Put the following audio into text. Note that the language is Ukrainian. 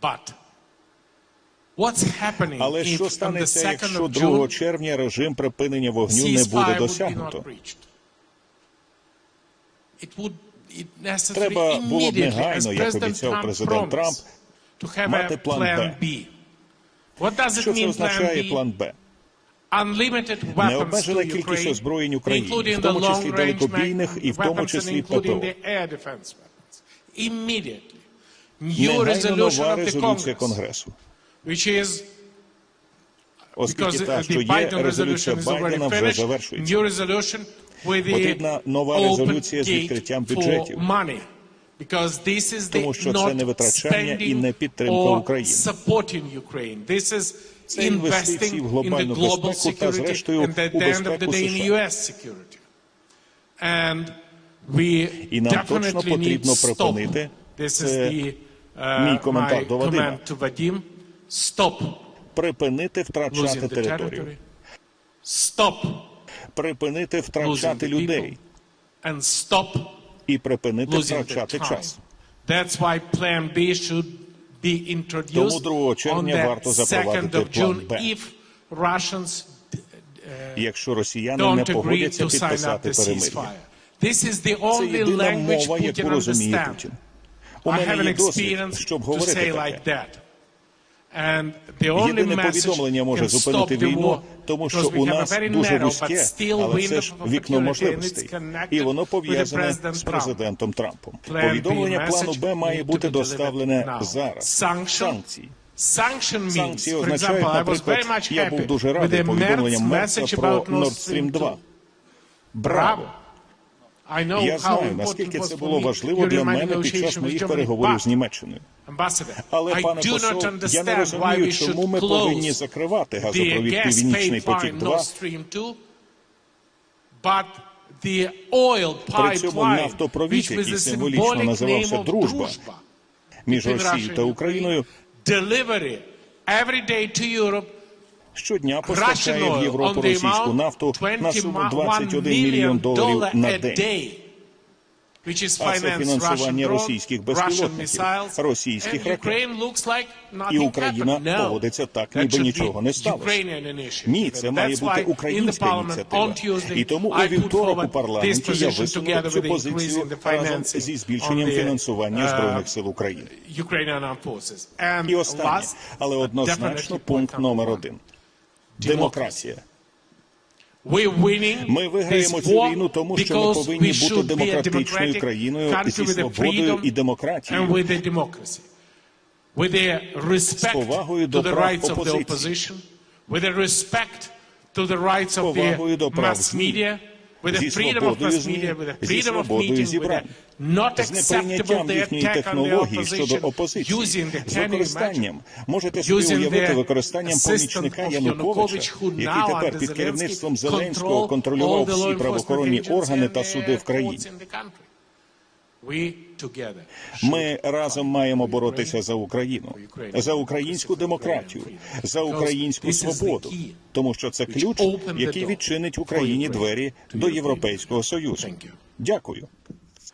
But what's happening Але if що станеться, 2nd якщо of 2 June червня режим припинення вогню не буде досягнуто? reached? It would it necessary Треба було б immediately, as негайно, як President обіцяв Trump президент Трамп, promised, to have мати a план plan «Б». B. What does it Що це означає план Б? Необмежена кількість озброєнь including в тому числі далекобійних і в тому числі including Негайно resolution нова of the резолюція Congress, Конгресу. Оскільки та, що є, резолюція resolution is already Байдена вже завершується. Потрібна нова резолюція з відкриттям бюджетів. money. Because this is the Тому що це не витрачання і не підтримка України. supporting Ukraine. This is Це інвестиції в глобальну безпеку та, зрештою, and у the end of the безпеку США. US security. And we І нам точно потрібно припинити. This is Це the мій uh, коментар до Вадима. Stop Припинити втрачати територію. Stop Припинити втрачати людей. And stop І припинити втрачати час. Тому 2 on червня варто 2nd запровадити план Б. Якщо росіяни не погодяться підписати перемир'я. Це єдина мова, яку розуміє. Путін. У мене є досвід, щоб говорити таке. like that. And the only Єдине повідомлення може зупинити війну, тому що у нас дуже вузьке, але це ж вікно можливостей. І воно пов'язане з президентом Трампом. Повідомлення плану Б має бути доставлене зараз. Санкції. Санкції означають, наприклад, я був дуже радий повідомленням message про Nord Stream Stream 2. 2. Браво! Я знаю, наскільки це було важливо для мене під час моїх переговорів з Німеччиною. Але, пане посол, я не розумію, чому ми повинні закривати газопровід Північний потік pipeline 2 Nord Stream 2, but the oil При цьому нафтопровід, який символічно називався «Дружба» між Росією та Україною, щодня постачає в Європу російську нафту на суму 21 21 мільйон доларів на день. А це фінансування російських безпілотників, російських ракет. І Україна. Поводиться так, ніби нічого не сталося. Ні, це має бути українська ініціатива. І тому у вівторок у парламенті я висунув цю позицію разом зі збільшенням фінансування uh, Збройних сил України. І останнє, але однозначно пункт номер один. Демократія. Ми виграємо цю війну, тому що ми повинні бути демократичною країною зі свободою і демократією. respect повагою до прав опозиції. повагою до прав ЗМІ, with the зі freedom of свободою ЗМІ, зі freedom of свободою зібрань, not з acceptable неприйняттям the їхньої технології щодо opposition, опозиції, using the з використанням, можете собі Using уявити використанням помічника Януковича, який тепер під керівництвом Зеленського контролював всі правоохоронні органи та суди в країні. країні. Ми разом маємо боротися за Україну, за українську демократію, за українську свободу, тому що це ключ, який відчинить Україні двері до Європейського Союзу. Дякую.